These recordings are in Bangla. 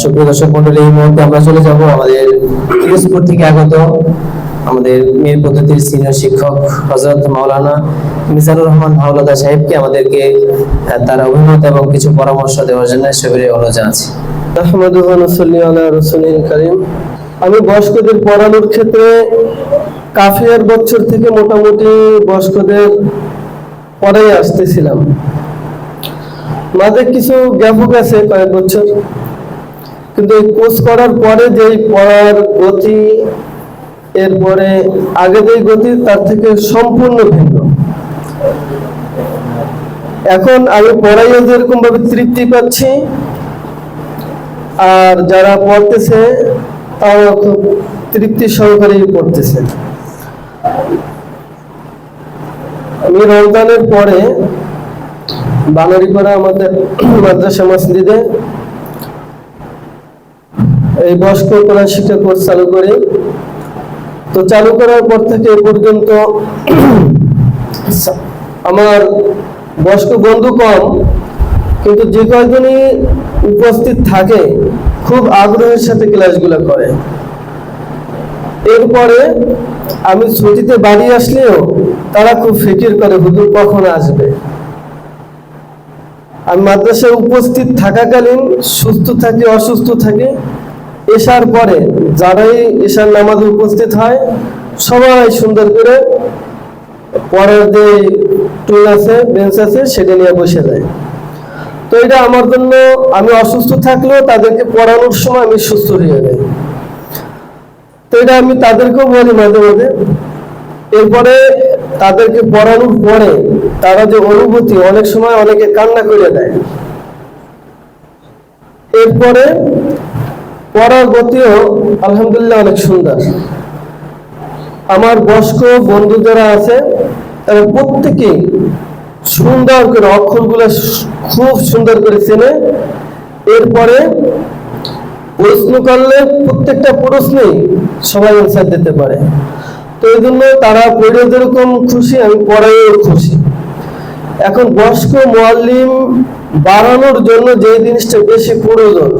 সুপ্রিয় দর্শক মন্ডলী, এই মুহূর্তে আমরা চলে যাব আমাদের পিরোজপুর থেকে আগত আমাদের মেয়ের পদ্ধতির সিনিয়র শিক্ষক হজরত মাওলানা মিজানুর রহমান হাওলাদার সাহেবকে আমাদেরকে তার অভিমত এবং কিছু পরামর্শ দেওয়ার জন্য আমি বয়স্কদের পড়ানোর ক্ষেত্রে কাফিয়ার বছর থেকে মোটামুটি বয়স্কদের পড়াই আসতেছিলাম। মাঝে কিছু জ্ঞাপক আছে কয়েক বছর। কিন্তু এই কোর্স করার পরে যেই পড়ার গতি, এরপরে আগে যেই গতি, তার থেকে সম্পূর্ণ ভিন্ন। এখন আমি পড়াইও যেরকম ভাবে তৃপ্তি পাচ্ছি, আর যারা পড়তেছে, তারাও খুব তৃপ্তি সহকারে পড়তেছে। আমি রমজানের পরে বানারিপাড়া আমাদের মাদ্রাসা মসজিদে এই বয়স্ক কোরআন শিক্ষা কোর্স চালু করি। তো চালু করার পর থেকে এ পর্যন্ত আমার বয়স্ক বন্ধু কম, কিন্তু যে কয়জনই উপস্থিত থাকে, খুব আগ্রহের সাথে ক্লাসগুলো করে। এরপরে আমি ছুটিতে বাড়ি আসলেও তারা খুব ফিকির করে, হুজুর কখন আসবে? আমি মাদ্রাসায় উপস্থিত থাকাকালীন সুস্থ থাকি, অসুস্থ থাকি এসার পরে যারাই এসার নামাজে উপস্থিত হয়, সবাই সুন্দর করে পরের যে টুল আছে বেঞ্চ আছে, সেটা নিয়ে বসে যায়। তো এটা আমার জন্য, আমি অসুস্থ থাকলেও তাদেরকে পড়ানোর সময় আমি সুস্থ হয়ে যাই। তো এটা আমি তাদেরকেও বলি মাঝে মাঝে। এরপরে তাদেরকে পড়ানোর পরে তারা যে অনুভূতি, অনেক সময় অনেকে কান্না করে দেয়। এরপরে পড়ার গতিও আলহামদুলিল্লাহ অনেক সুন্দর। আমার বয়স্ক বন্ধু যারা আছে, তারা প্রত্যেকেই সুন্দর করে অক্ষরগুলো খুব সুন্দর করে চেনে। এরপরে প্রশ্ন করলে প্রত্যেকটা প্রশ্নেই সবাই অ্যান্সার দিতে পারে। তো এই জন্য তারা পড়ে যেরকম খুশি, আমি পড়াইও খুশি। এখন বয়স্ক মোয়াল্লিম বাড়ানোর জন্য যে জিনিসটা বেশি প্রয়োজন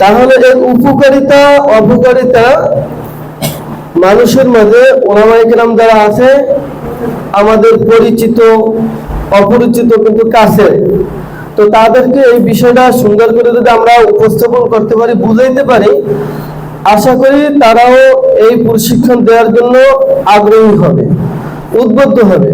তাহলে এর উপকারিতা, অপকারিতা মানুষের মাঝে ওলামাইকেরাম যারা আছে, আমাদের পরিচিত, অপরিচিত কিন্তু কাছে। তো তাদেরকে এই বিষয়টা সুন্দর করে যদি আমরা উপস্থাপন করতে পারি, বুঝাইতে পারি, আশা করি তারাও এই প্রশিক্ষণ দেওয়ার জন্য আগ্রহী হবে, উদ্বুদ্ধ হবে।